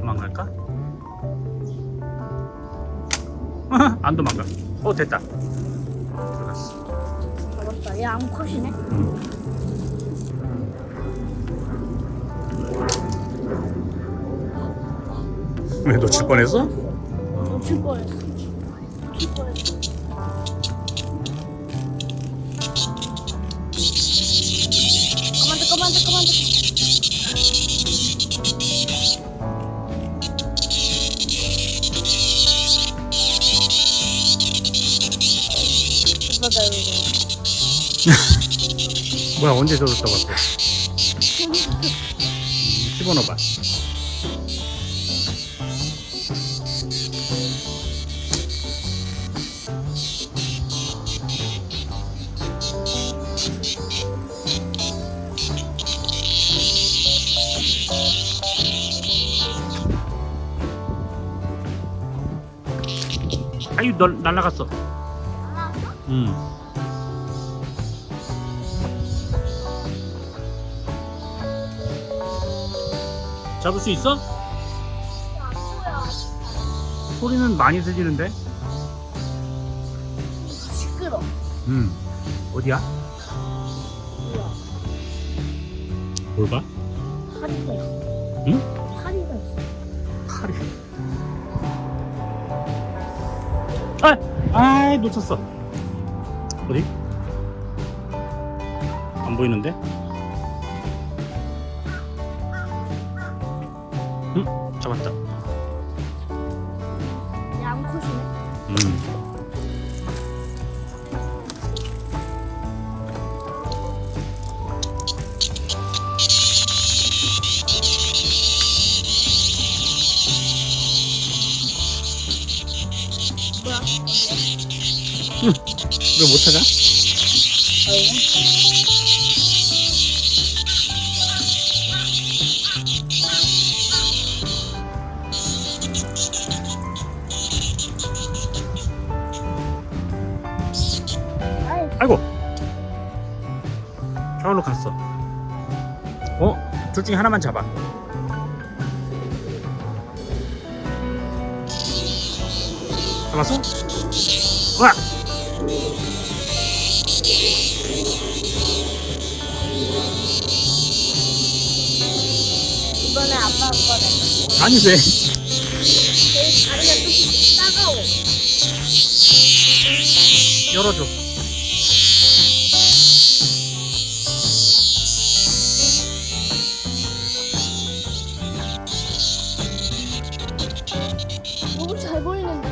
도망갈까? 안 도망가. 어 됐다. 들어갔어. 잡았다. 얘 암컷이네. 왜 놓칠 뻔했어? 놓칠 뻔했어. 놓칠 뻔했어. 이거. 뭐야 언제 저도 떠봤어? 집어넣어봐. 아유 널 날라갔어. 음. 잡을 수 있어? 소리는 많이 들리는데? 시끄러. 음. 어디야? 뭘 봐? 파리가 있어. 응? 파리가 있어. 칼이. 아! 아이 놓쳤어. 어디? 안 보이는데? 응? 잡았다. 음. 뭐야? 왜못 찾아? 아이, 아이고. 저기로 갔어. 어? 둘 중에 하나만 잡아. 잡았어? 와! 이번에 아빠 거네. 아니 왜? 제 다리가 좀 따가워. 열어줘. 너무 잘 보이는데.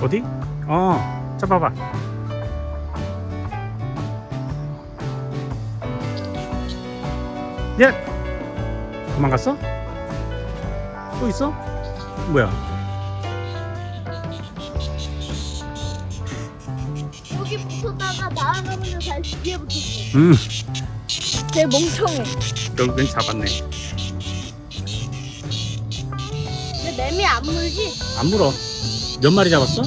어디? 어, 잡아봐. 예. 도망갔어? 또 있어? 뭐야? 여기 붙었다가 나아가면 다시 뒤에 붙었어. 음, 쟤 멍청해. 결국엔 잡았네. 근데 매미 안 물지? 안 물어. 몇 마리 잡았어?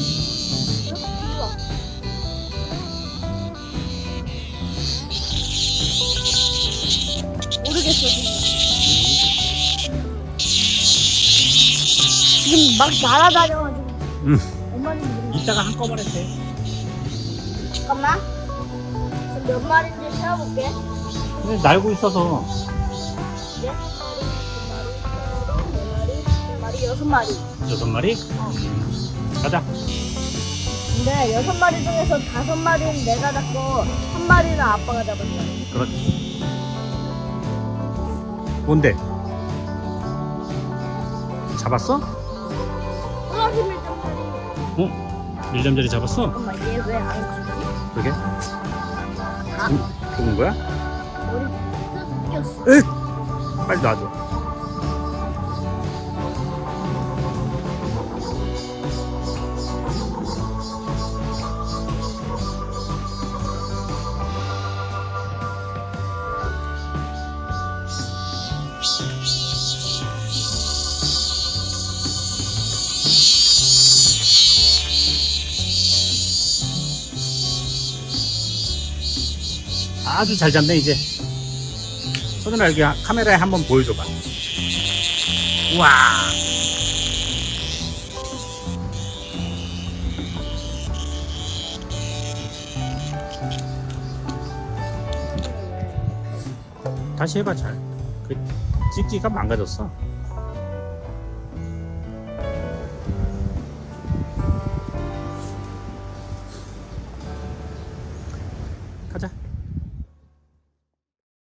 지금. 막 날아다녀가지고 음, 엄마는. 이따가 한꺼번에 돼. 잠깐만. 지금 몇 마리인지 세어볼게. 근데 날고 있어서. 네? 네 마리, 여섯 마리. 여섯 마리? 어. 가자. 근데 여섯 마리 중에서 다섯 마리는 내가 잡고 한 마리는 아빠가 잡았어. 그렇지. 뭔데? 잡았어? 또다시 밀장 마리. 어? 밀점자리 잡았어? 잠깐만 얘왜안 죽지? 그러게? 아. 죽- 죽은 거야? 머리 뜯겼어. 으! 빨리 놔줘. 아주 잘 잡네 이제. 소준아 여기 카메라에 한번 보여줘봐. 우와. 다시 해봐 잘 그 찍기가 망가졌어